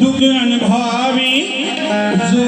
सुख दुःख अनुभवावे जो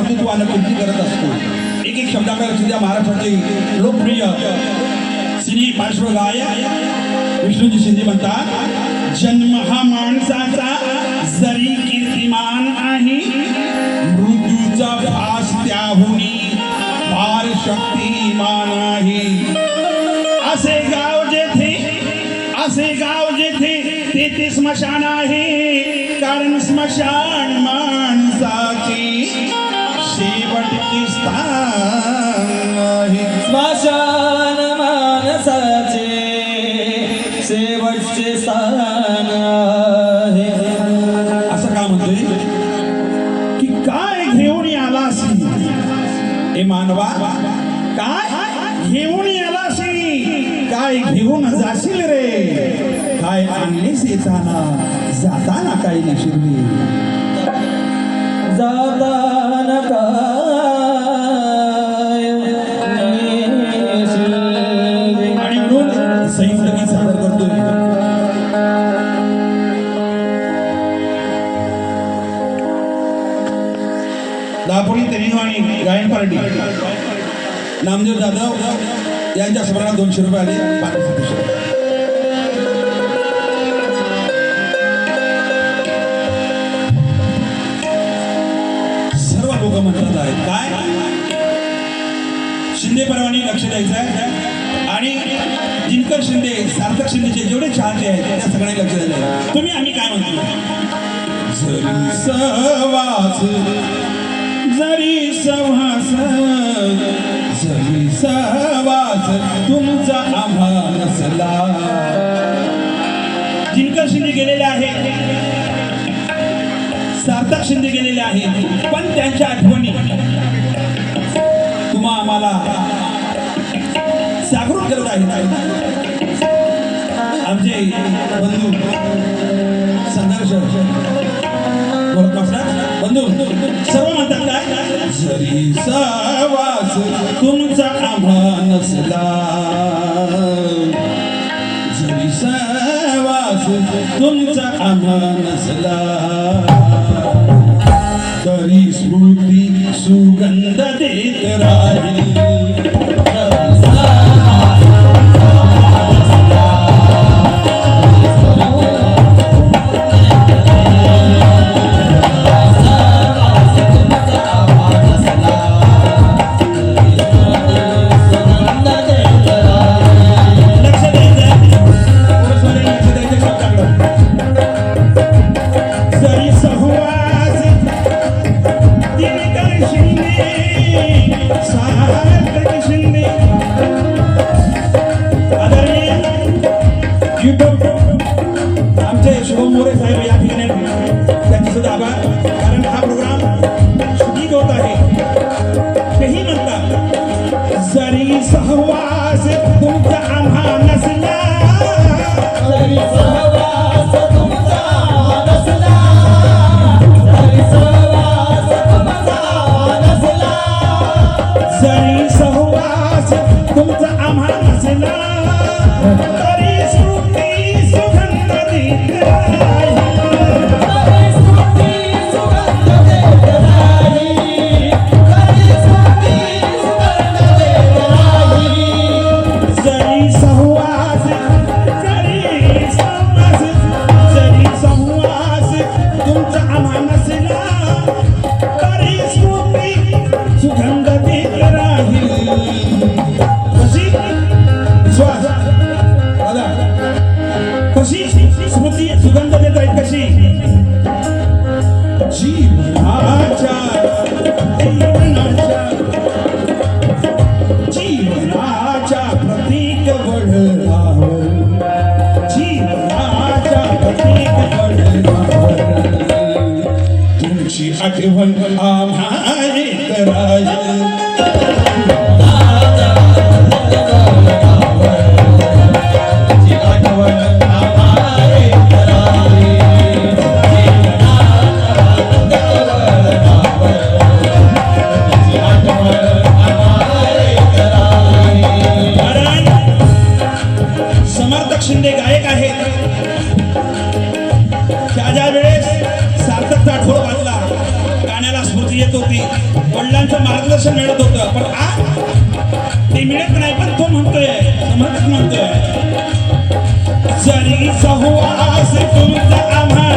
कर्तृत्वानं करत असतो. एक एक शब्दाकडे लक्ष द्या महाराष्ट्राचे लोकप्रिय श्री पार्श्वगाय विष्णूजी शिंदे म्हणतात जन्म हा माणसाचा जरी कीर्तिमान आहे मृत्यूचा भास त्याहुनी फार शक्तिमान आहे. शेवटचे स्थान आहे. असं का म्हणतोय? की काय घेऊन आलास हे मानवा काय घेऊन आलास काय घेऊन जाशील रे? काय आणलीस येताना? जाताना काही नशील जाताना काय आणि गायन पार्टी. नामदेव जाधव यांच्या स्मरणात दोनशे रुपये आले सर्व लोक म्हणतात आहेत काय? शिंदे परवानी लक्ष द्यायचं आहे आणि दिनकर शिंदे सार्थक शिंदेचे जेवढे चाहते आहेत त्या सगळ्यांनी लक्ष द्यायचं आहे. तुम्ही आम्ही काय म्हणतो? जरी सहवास जरी सहवास तुमचा आम्हा नसला. जिंकर शिंदे गेलेले आहेत. सार्थक शिंदे गेलेले आहेत. पण त्यांच्या आठवणी तुम्हा आम्हाला जागृत करत आहेत. सर्व म्हणतात काय? जरी सहवास तुमचा आम्हा नसला जरी सहवास तुमचा आम्हा नसला तरी स्मृती सुगंध देत राहील. आमचे शुभम मोरे साहेब या ठिकाणी I do when I'm. मिळत नाही पण तो म्हणतोय म्हणत म्हणतोय. जरी सहुवास तुमचा आम्हा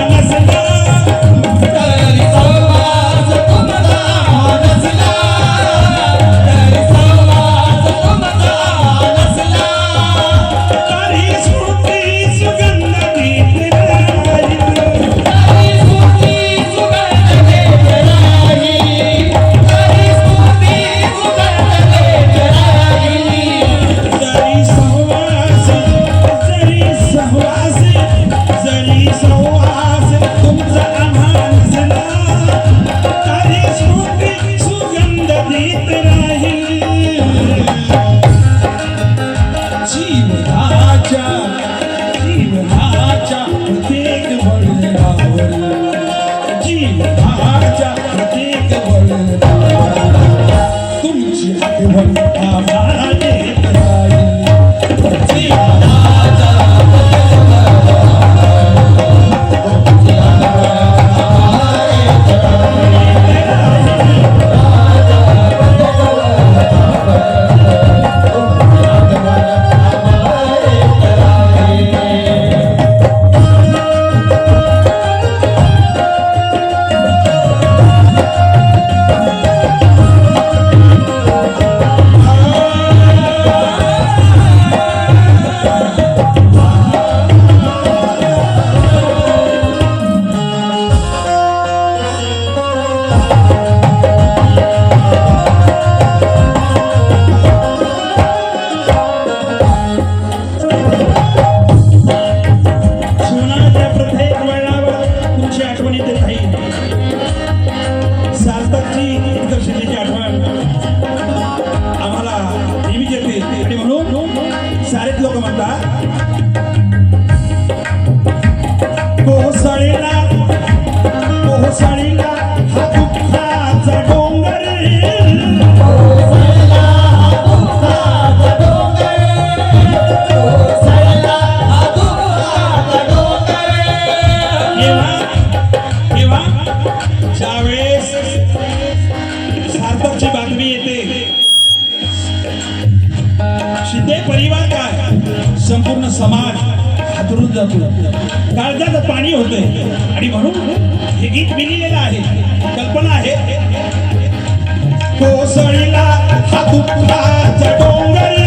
शिंदे परिवार काय? संपूर्ण समाज हातरून जातो. काळजाचं पाणी होतंय. आणि म्हणून हे गीत मिलिलेलं आहे. कल्पना आहे. कोसळीला हा डोंगर.